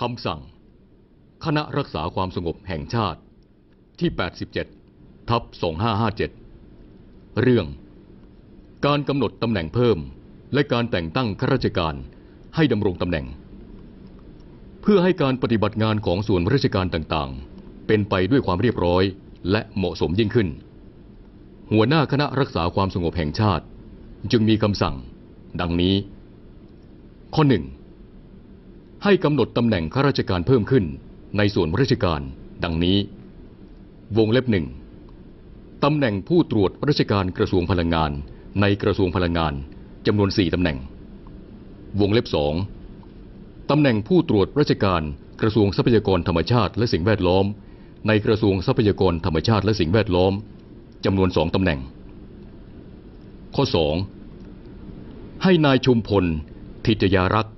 คำสั่ง คณะรักษาความสงบแห่งชาติที่ 87 ทับ 2557 เรื่อง การกำหนดตำแหน่งเพิ่ม และการแต่งตั้งข้าราชการให้ดำรงตำแหน่ง เพื่อให้การปฏิบัติงานของส่วนราชการต่างๆ เป็นไปด้วยความเรียบร้อยและเหมาะสมยิ่งขึ้น หัวหน้าคณะรักษาความสงบแห่งชาติ จึงมีคำสั่ง ดังนี้ ข้อหนึ่ง ให้กำหนดตำแหน่งข้าราชการเพิ่มขึ้น ในส่วนราชการ ดังนี้ วงเล็บหนึ่งตำแหน่งผู้ตรวจราชการกระทรวงพลังงาน ในกระทรวงพลังงานจำนวนสี่ตำแหน่ง วงเล็บสองตำแหน่งผู้ตรวจราชการกระทรวงทรัพยากรธรรมชาติและสิ่งแวดล้อม ในกระทรวงทรัพยากรธรรมชาติและสิ่งแวดล้อมจำนวนสองตำแหน่ง ข้อสองให้นายชุมพลทิตยารักษ์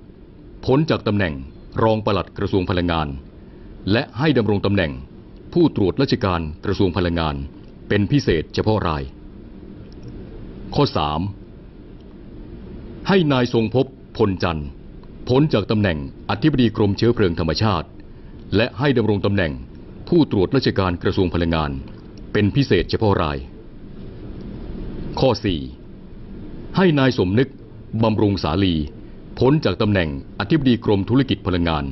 พ้นจากตำแหน่งรองปลัดกระทรวงพลังงาน และให้ดำรงตำแหน่งผู้ตรวจราชการกระทรวงพลังงาน เป็นพิเศษเฉพาะราย ข้อ 3. ให้นายทรงพบพลจันทร์พ้นจากตำแหน่งอธิบดีกรมเชื้อเพลิงธรรมชาติ และให้ดำรงตำแหน่งผู้ตรวจราชการกระทรวงพลังงาน เป็นพิเศษเฉพาะราย ข้อ 4. ให้นายสมนึกบำรุงสาลี พ้นจากตำแหน่งอธิบดีกรมธุรกิจพลังงาน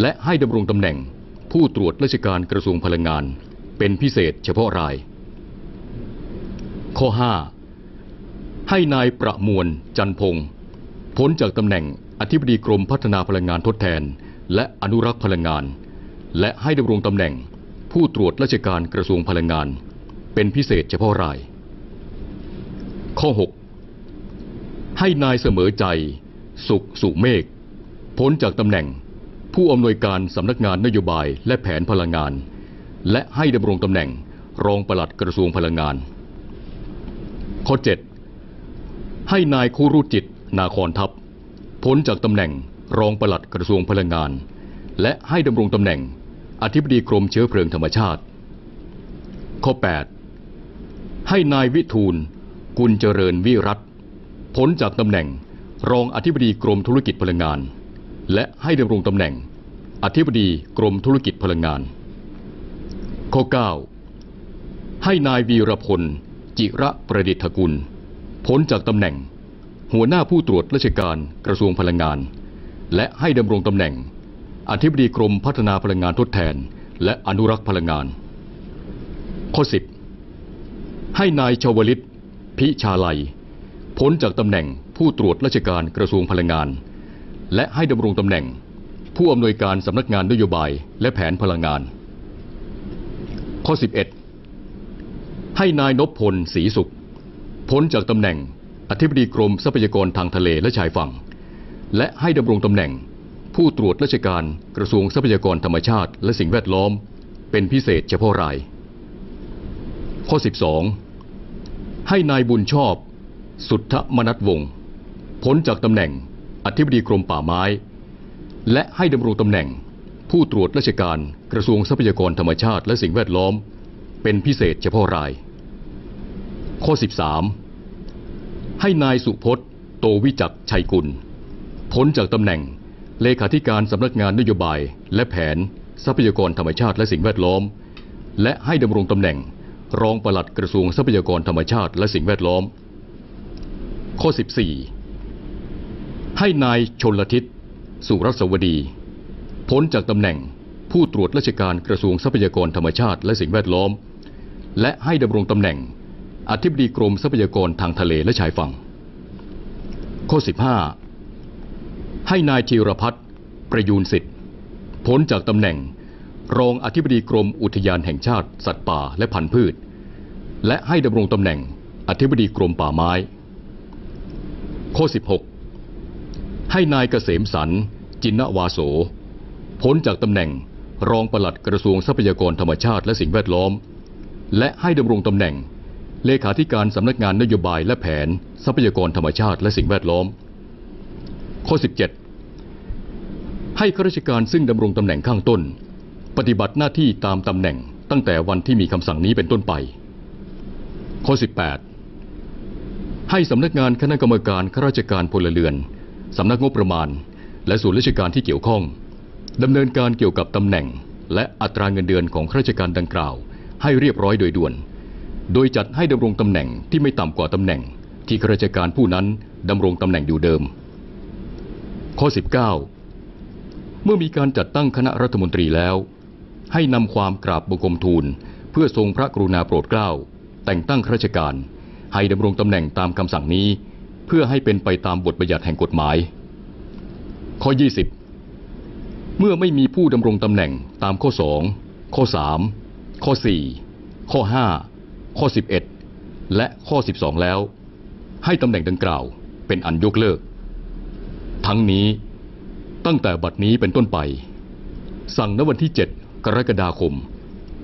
และให้ดำรงตำแหน่งผู้ตรวจราชการกระทรวงพลังงาน เป็นพิเศษเฉพาะราย ข้อ 5 ให้นายประมวลจันพงศ์พ้นจากตำแหน่งอธิบดีกรมพัฒนาพลังงานทดแทน และอนุรักษ์พลังงาน และให้ดำรงตำแหน่งผู้ตรวจราชการกระทรวงพลังงาน เป็นพิเศษเฉพาะราย ข้อ 6 ให้นายเสมอใจ สุขสุเมฆพ้นจากตำแหน่งผู้อำนวยการสำนักงานนโยบายและแผนพลังงาน และให้ดำรงตำแหน่งรองปลัดกระทรวงพลังงาน ข้อ 7 ให้นายคุรุจิต นาคอนทัพ พ้นจากตำแหน่งรองปลัดกระทรวงพลังงาน และให้ดำรงตำแหน่ง อธิบดีกรมเชื้อเพลิงธรรมชาติ ข้อ 8 ให้นายวิทูล กุลเจริญวิรัตพ้นจากตำแหน่ง รองอธิบดีกรมธุรกิจพลังงาน และให้ดำรงตำแหน่ง อธิบดีกรมธุรกิจพลังงาน ข้อ 9 ให้นายวีรพล จิระประดิษฐกุล พ้นจากตำแหน่ง หัวหน้าผู้ตรวจราชการกระทรวงพลังงาน และให้ดำรงตำแหน่ง อธิบดีกรมพัฒนาพลังงานทดแทน และอนุรักษ์พลังงาน ข้อ 10 ให้นายชวลิต พิชาลัย พ้นจากตำแหน่ง ผู้ตรวจราชการกระทรวงพลังงาน และให้ดำรงตำแหน่ง ผู้อำนวยการสำนักงานนโยบายและแผนพลังงาน ข้อ 11 ให้นายนพพลศรีสุข พ้นจากตำแหน่งอธิบดีกรมทรัพยากรทางทะเลและชายฝั่ง และให้ดำรงตำแหน่ง ผู้ตรวจราชการกระทรวงทรัพยากรธรรมชาติ และสิ่งแวดล้อม เป็นพิเศษเฉพาะราย ข้อ 12 ให้นายบุญชอบ สุทธมนัตวงศ์ พ้นจากตำแหน่งอธิบดีกรมป่าไม้ และให้ดำรงตำแหน่ง ผู้ตรวจราชการกระทรวงทรัพยากรธรรมชาติและสิ่งแวดล้อม เป็นพิเศษเฉพาะราย ข้อ 13 ให้นายสุพจน์ โตวิจักชัยกุล พ้นจากตำแหน่งเลขาธิการสำนักงานนโยบายและแผนทรัพยากรธรรมชาติและสิ่งแวดล้อม และให้ดำรงตำแหน่งรองปลัดกระทรวงทรัพยากรธรรมชาติและสิ่งแวดล้อม ข้อ 14 ให้นายชนลทิศสุรสวดี พ้นจากตำแหน่งผู้ตรวจราชการกระทรวงทรัพยากรธรรมชาติและสิ่งแวดล้อม และให้ดำรงตำแหน่งอธิบดีกรมทรัพยากรทางทะเลและชายฝั่ง ข้อ 15 ให้นายธีรพัฒน์ประยูนสิทธิ์พ้นจากตำแหน่งรองอธิบดีกรมอุทยานแห่งชาติ สัตว์ป่าและพันธุ์พืช และให้ดำรงตำแหน่งอธิบดีกรมป่าไม้ ข้อ 16 ให้นายเกษมสันต์จินวาโส พ้นจากตำแหน่งรองปลัดกระทรวงทรัพยากรธรรมชาติและสิ่งแวดล้อม และให้ดำรงตำแหน่ง เลขาธิการสำนักงานนโยบายและแผนทรัพยากรธรรมชาติและสิ่งแวดล้อม ข้อ 17 ให้ข้าราชการซึ่งดำรงตำแหน่งข้างต้น ปฏิบัติหน้าที่ตามตำแหน่งตั้งแต่วันที่มีคำสั่งนี้เป็นต้นไป ข้อ 18 ให้สำนักงานคณะกรรมการข้าราชการพลเรือน สำนักงบประมาณ และส่วนราชการที่เกี่ยวข้องดำเนินการเกี่ยวกับตำแหน่ง และอัตราเงินเดือนของข้าราชการดังกล่าว ให้เรียบร้อยโดยด่วน โดยจัดให้ดำรงตำแหน่งที่ไม่ต่ำกว่าตำแหน่ง ที่ข้าราชการผู้นั้นดำรงตำแหน่งอยู่เดิม ข้อ 19 เมื่อมีการจัดตั้งคณะรัฐมนตรีแล้ว ให้นำความกราบบังคมทูล เพื่อทรงพระกรุณาโปรดเกล้าแต่งตั้งข้าราชการ ให้ดำรงตำแหน่งตามคำสั่งนี้ เพื่อให้เป็นไปตามบทบัญญัติแห่งกฎหมาย ข้อ 20 เมื่อไม่มีผู้ดำรงตำแหน่งตามข้อ 2 ข้อ 3 ข้อ 4 ข้อ 5 ข้อ 11 และข้อ 12 แล้ว ให้ตำแหน่งดังกล่าวเป็นอันยกเลิก ทั้งนี้ตั้งแต่บัดนี้เป็นต้นไป สั่งณวันที่ 7 กรกฎาคม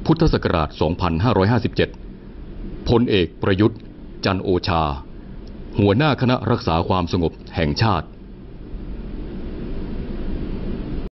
พุทธศักราช 2557พลเอกประยุทธ์ จันโอชา หัวหน้าคณะรักษาความสงบแห่งชาติ